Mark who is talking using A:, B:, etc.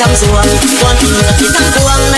A: จำสวงควรเลือที่ทั้งปวงใน